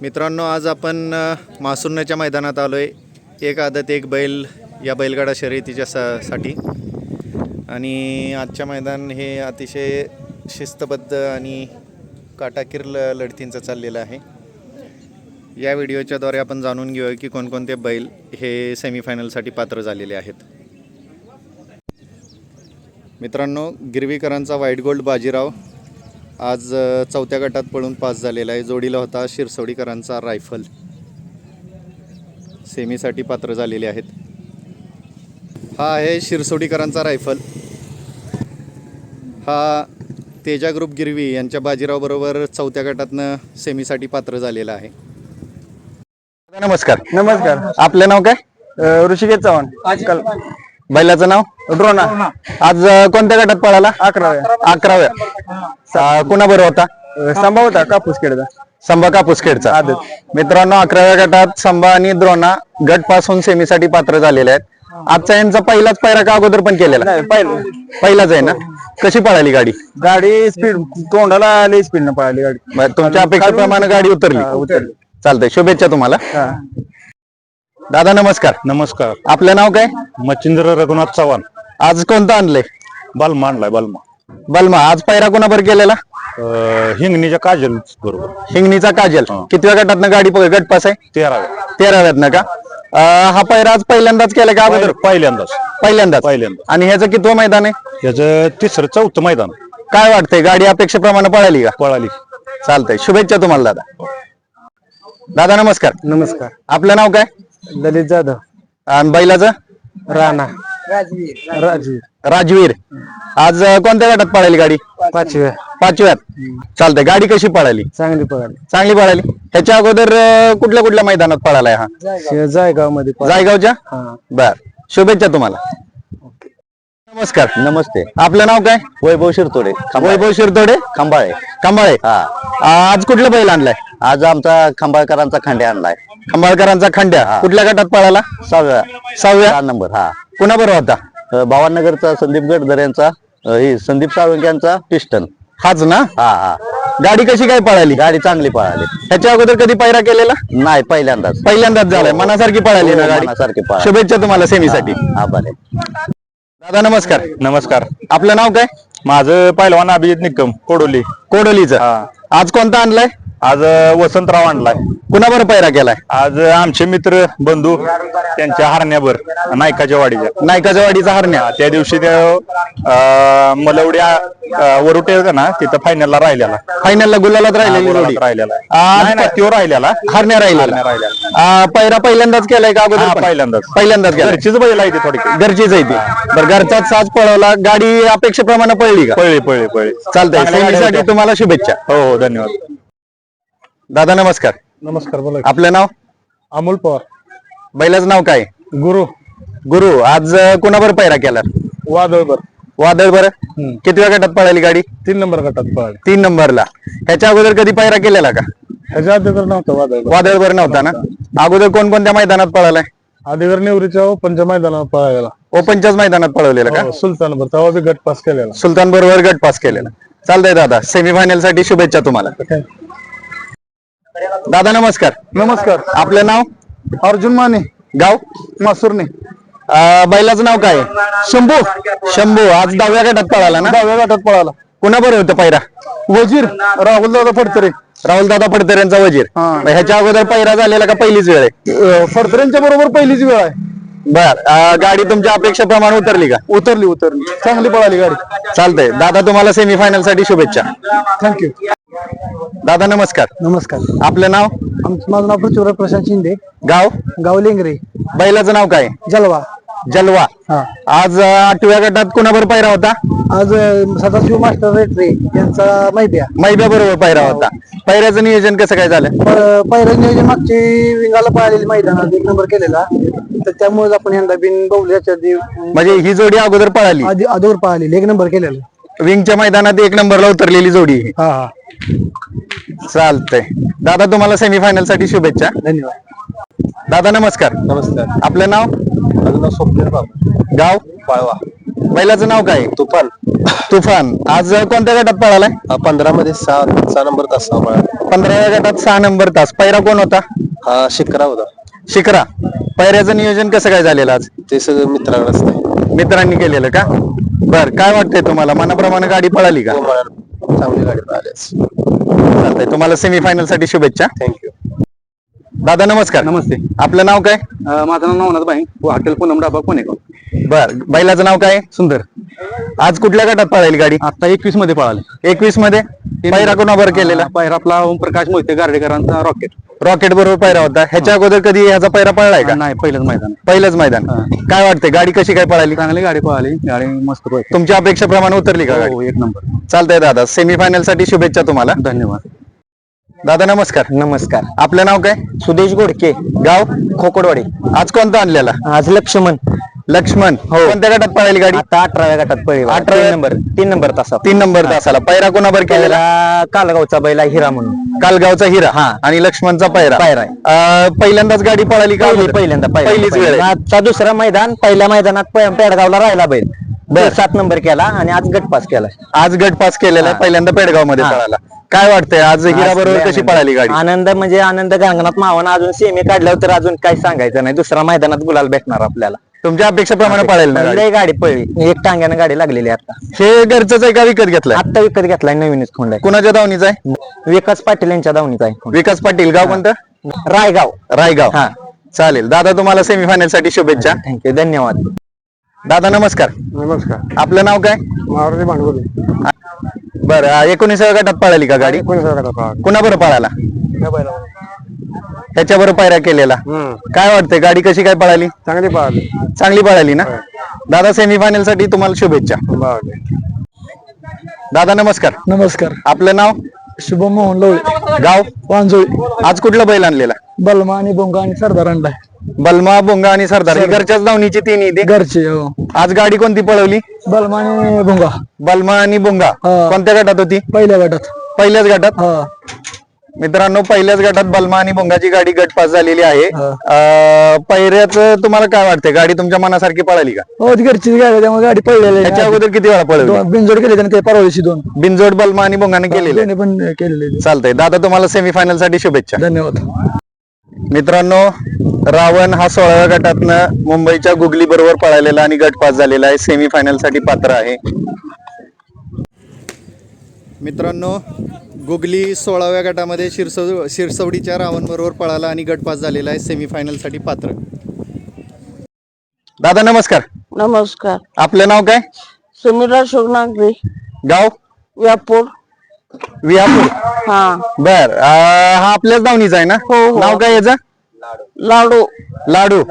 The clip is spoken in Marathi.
मित्रांनो आज आपण अ, मासुरण्याच्या मैदानात आलो आहे एक आदत एक बैल या बैलगाडा शर्यतीच्या सा साठी. आणि आजच्या मैदान हे अतिशय शिस्तबद्ध आणि काटाकीर ल लढतींचं चाललेलं आहे. या व्हिडिओच्याद्वारे आपण जाणून घेऊया की कोणकोणते बैल हे सेमीफायनलसाठी पात्र झालेले आहेत. मित्रांनो गिरवीकरांचा व्हाईट गोल्ड बाजीराव. आज चौथ्या गटात पळून पास झालेला आहे. जोडीला होता शिरसोडीकरांचा रायफल. सेमीसाठी पात्र झालेले आहेत. हा आहे शिरसोडीकरांचा रायफल. हा तेजा ग्रुप गिरवी यांच्या बाजीरावबरोबर चौथ्या गटातनं सेमीसाठी पात्र झालेला आहे. नमस्कार. नमस्कार. आपलं नाव काय? ऋषिकेश चव्हाण. आजकाल बैलाचं नाव? ड्रोना. आज अ, कोणत्या गटात पळाला? अकराव्या. अकराव्या. अ, कुणाबरोबर होता? संभा होता कापूस खेळचा संभा कापूसखेडचा. मित्रांनो अकराव्या गटात संभा आणि द्रोणा गटपासून सेमीसाठी पात्र झालेले आहेत. आजचा यांचा पहिलाच पायरा का अगोदर पण केलेला? नाही पहिलं. पहिलाच आहे ना? कशी पळाली गाडी? गाडी स्पीड तोंडाला लई स्पीड न पळाली गाडी. बरं, तुमच्या अपेक्षेप्रमाणे गाडी हा, उतरली उतरली. चालतंय शुभेच्छा तुम्हाला. हा. दादा नमस्कार. नमस्कार. आपलं नाव काय? मच्छिंद्र रघुनाथ चव्हाण. आज कोणतं आणलंय? बालमा आणलाय बालमा. बलमा आज पायरा कोणाबर केलेला? अं, हिंगणीच्या काजल बरोबर. हिंगणीचा काजल. कितव्या गटातनं गाडी प- गट पास आहे? तेराव्या. तेराव्यातनं का? अं, हा पायरा आज पहिल्यांदाच केला का अगोदर? पहिल्या- पहिल्यांदाच. पहिल्यांदाच. पहिल्यांदा आणि ह्याचं कितवं मैदान आहे? याचं तिसरं चौथं मैदान. काय वाटतंय? गाडी अपेक्षेप्रमाणे पळाली का? पळाली. चालतंय. शुभेच्छा तुम्हाला दादा. दादा नमस्कार. नमस्कार. आपलं नाव काय? ललित जाधव. आणि बैलाचं? राणा. राजवीर राजवीर. आज अं, कोणत्या गटात पळाली गाडी? पाचव्या. पाचव्यात. चालतंय. गाडी कशी पळाली? चांगली पळाली. चांगली पळाली. ह्याच्या अगोदर अं, कुठल्या कुठल्या मैदानात पळालाय हा? जायगाव. मध्ये जायगावच्या? हा. बर. शुभेच्छा तुम्हाला. नमस्कार. नमस्ते. आपलं नाव काय? वैभव शिरतोडे वैभव शिरतोडे? खंबाळे. खंबाळे. आज कुठलं बैल आणलाय? आज आमचा खंबाळकरांचा खांडे आणलाय. खंबाळकरांचा खंड्या? कुठल्या गटात पळाला? सहाव्या. सहाव्या? सहा नंबर हा. कुणाबरोबर होता? अ, भावानगरचा संदीप गडदर यांचा अ, हे संदीप साळुंके यांचा पिस्टन. हाच ना? हा हा. गाडी कशी काय पळाली? गाडी चांगली पळाली. ह्याच्या अगोदर कधी पायरा केलेला? नाही पहिल्यांदाच. पहिल्यांदाच झालाय. मनासारखी पळाली ना हो, गाडी? मनासारखी पळाली. शुभेच्छा तुम्हाला सेमीसाठी. आभार आहे. दादा नमस्कार. नमस्कार. आपलं नाव काय? माझं पहिलवान अभिजित निकम कोडोली. कोडोलीचं. आज कोणता आणलाय? आज वसंतराव आणलाय. कुणाबरोबर पायरा केलाय? आज आमचे मित्र बंधू त्यांच्या हरण्यावर नायकाच्या वाडीच्या. नायकाच्या वाडीचा हरण्या. हा, त्या दिवशी ते अं, मलवड्या वरुटे ना तिथं फायनलला राहिलेला. फायनलला गुलालात राहिलेली राहिलेला. त्यो राहिलेला. हरण्या राहिलेला. राहिलेला. आ, पायरा पहिल्यांदाच केलाय का अगोदर हा? पहिल्यांदाच. पहिल्यांदाच घरचीच बैल आहे ती थोडी. घरचीच आहे ती. बरं घरचाच साज पळवला. गाडी अपेक्षेप्रमाणे पळली का? पळली पळली पळली. चालतंय. तुम्हाला शुभेच्छा. हो. हो धन्यवाद. दादा नमस्कार. नमस्कार बोला आपलं नाव? अमोल पवार. बैलाचं नाव काय? गुरु. गुरु. आज अं, कुणाबरोबर पायरा केला? वादळबर वादळ बरं कितव्या गटात पळाली गाडी? तीन नंबर गटात पळाली. तीन नंबरला. ह्याच्या अगोदर कधी पायरा केलेला का? ह्याच्या अगोदर नव्हतं वादळबर वादळभर नव्हता ना? अगोदर कोणकोणत्या मैदानात पळालाय? आधीवर निवृत्तीच्या ओपनच्या मैदानावर पळायला ओपनच्याच मैदानात पळवलेलं का? हो, सुलतानभर. तेव्हा बी गट पास केलेला. सुलतान बरोबर गट पास केलेला. चालतंय दादा. सेमीफायनलसाठी शुभेच्छा तुम्हाला. दादा नमस्कार. नमस्कार. आपलं नाव? अर्जुन माने. गाव? मासुरने अं, बैलाचं नाव काय? शंभू. शंभू. आज दहाव्या गटात पळाला ना? दहाव्या गटात पळाला. कुणाबरोबर होतं पायरा वजीर. राहुल दादा फडतरे. राहुल दादा पडतर यांचा वजीर. हा. मग ह्याच्या अगोदर पायरा झालेला का पहिलीच वेळ आहे? फडतरेंच्या बरोबर पहिलीच वेळ आहे. बर अं, गाडी तुमच्या अपेक्षेप्रमाणे उतरली का? उतरली उतरली. चांगली पळाली गाडी. चालतंय. दादा तुम्हाला सेमीफायनलसाठी शुभेच्छा. थँक्यू दादा नमस्कार. नमस्कार. आपलं नाव? आमचं माझं नाव पृथ्वीराज प्रशांत शिंदे. गाव? गाव लेंगरे. बैलाचं नाव काय? जलवा. जलवा. हा. आज अं, आठव्या गटात कुणाबरोबर पायरा होता? आज अं, सदाशिव मास्टर रेटरे यांचा मैद्या. मैब्या बरोबर पायरा होता. पायऱ्याचं नियोजन कसं काय झालं? पहिलं नियोजन मागची विंगाला पळालेली मैदानात एक नंबर केलेला. तर त्यामुळे आपण यंदा बिन बवल्याच्या आधी म्हणजे ही जोडी अगोदर पळाली? अदोर पळालेली एक नंबर केलेला. विंगच्या मैदानात एक नंबरला उतरलेली जोडी. ही. हा. हा चालतंय. दादा तुम्हाला सेमीफायनलसाठी शुभेच्छा. धन्यवाद. दादा नमस्कार. नमस्कार. आपलं नाव? माझं नाव स्वप्नील बाबा गाव? पाळवा. बैलाचं नाव काय? तुफान. तुफान. आज कोणत्या गटात पळालाय? पंधरा मध्ये सहा सहा नंबर तास पंधराव्या गटात सहा नंबर तास. पैरा कोण होता? हा शिकरा होता. शिकरा पैऱ्याचं नियोजन कसं काय झालेलं आज? ते सगळं मित्राकडेच नाही. मित्रांनी केलेलं का? बर काय वाटतंय तुम्हाला? मनाप्रमाणे गाडी पळाली का? चांगली गाडी चालतंय. तुम्हाला सेमीफायनलसाठी शुभेच्छा. थँक्यू दादा नमस्कार. नमस्ते. आपलं नाव काय? अं, माझं नाव नवनाथ बाई हॉटेल पूनम डाबा पुणेगाव बर बैलाचं नाव काय? सुंदर. आज कुठल्या गटात पळाली गाडी? आता एकवीसमध्ये पळाले. एकवीसमध्ये? पैरा कोणाबर केलेला? पायरा आपला ओमप्रकाश मोहिते गार्डेकरांचा रॉकेट. रॉकेट बरोबर पैरा होता. ह्याच्या अगोदर कधी ह्याचा पैरा पळलाय का? नाही पहिलंच मैदान. पहिलंच मैदान. काय वाटतंय? गाडी कशी काय पळाली? चांगली गाडी पळाली. गाडी मस्त पळते. तुमच्या अपेक्षेप्रमाणे उतरली का गाडी? हो एक नंबर. चालतंय दादा. सेमीफायनलसाठी शुभेच्छा तुम्हाला. धन्यवाद. दादा नमस्कार. नमस्कार. आपलं नाव काय? सुदेश गोडके. गाव? खोकडवाडी. आज कोणता आणलेला? आज लक्ष्मण. लक्ष्मण. कोणत्या गटात पळाली गाडी? आता अठराव्या गटात पळी अठराव्या- नंबर तीन नंबर तासा तीन नंबर तासाला. पैरा कोणाबर केलेला? कालगावचा बैला हिरा म्हणून. कालगावचा हिरा. हा. आणि लक्ष्मणचा पैरा पायरा आहे. अं, पहिल्यांदाच गाडी पळाली का पहिली? पहिल्यांदा पहिला- पहिलीच वेळ. आहे. आजचा दुसरा मैदान पहिल्या मैदानात प- पेडगावला राहिला बैल. बर. सात नंबर केला आणि आज गट पास केला आज गट पास केलेला आहे. पहिल्यांदा पेडगावमध्ये हा. पळाला. काय वाटतंय? आज हिरा बरोबर कशी. पळाली गाडी? आनंद म्हणजे आनंद गंगनाथ मावानं अजून सेमी काढल्यावर तर अजून काही सांगायचं नाही. दुसऱ्या मैदानात गुलाल भेटणार आपल्याला. तुमच्या अपेक्षेप्रमाणे पळेल ना गाडी? लय गाडी पळली. एक टांग्यानं गाडी लागलेली आहे आता. हे घरचंच आहे का विकत घेतलाय? आता विकत घेतलाय नवीनच खोंड आहे. कुणाच्या दावणीचा आहे? विकास पाटील यांच्या दावणीचा आहे. खोंड. विकास पाटील गाव कोणतं? रायगाव. रायगाव. हा. चालेल. दादा तुम्हाला सेमीफायनलसाठी शुभेच्छा थँक्यू. धन्यवाद. दादा नमस्कार. नमस्कार. आपलं नाव काय? मारुती भांडवली. बरं एकोणीसाव्या गटात पळाली का गाडी? कुणाबरोबर पळाला? ह्याच्या बरोबर पायऱ्या केलेला. काय वाटतंय गाडी कशी काय पळाली? चांगली पाहिली चांगली पळाली ना? दादा सेमीफायनलसाठी तुम्हाला शुभेच्छा. दादा नमस्कार. नमस्कार. आपलं नाव? शुभम मोहन लवळे गाव? वांजोळी. आज कुठला बैल आणलेला? बलमा आणि बोंगा आणि सरदार आणलाय. बलमा बोंगा आणि सरदार. ही घरच्याच धावणीची तिन्ही ते घरचे हो. आज गाडी कोणती पळवली? बलमा आणि भोंगा. बलमा आणि बोंगा हा. कोणत्या गटात होती? पहिल्या गटात. पहिल्याच गटात? हा. मित्रांनो पहिल्याच गटात बलमा आणि बोंगाची गाडी गट पास झालेली आहे. हा. अं, पहिल्याच तुम्हाला काय वाटतंय? गाडी तुमच्या मनासारखी पळाली का? हो ती घरचीच गाडी आहे, त्यामुळे गाडी पडलेली त्याच्या अगोदर किती वेळा पळवली? बिनजोड केले त्याने ते परवा दिवशी दोन. बिनजोड बलमा आणि बोंगाने केलेले. दोन्ही पण केलेले. चालतंय. दादा तुम्हाला सेमीफायनलसाठी शुभेच्छा. धन्यवाद. मित्रांनो रावण हा सोळाव्या गटातनं मुंबईच्या गुगली बरोबर पळालेला आणि गट पास झालेला आहे. सेमीफायनलसाठी पात्र आहे. मित्रांनो गुगली सोळाव्या गटामध्ये शिरसव शिरसवडीच्या रावण बरोबर पळाला आणि गट पास झालेला आहे. सेमीफायनलसाठी पात्र. दादा नमस्कार. नमस्कार. आपलं नाव काय? सुमिरा शोभनागरी गाव? व्यापूर विहापूर? हा. बर. हा आपल्याच दावणीचा आहे ना? हो, हो. नाव काय याचं? लाडू. लाडू.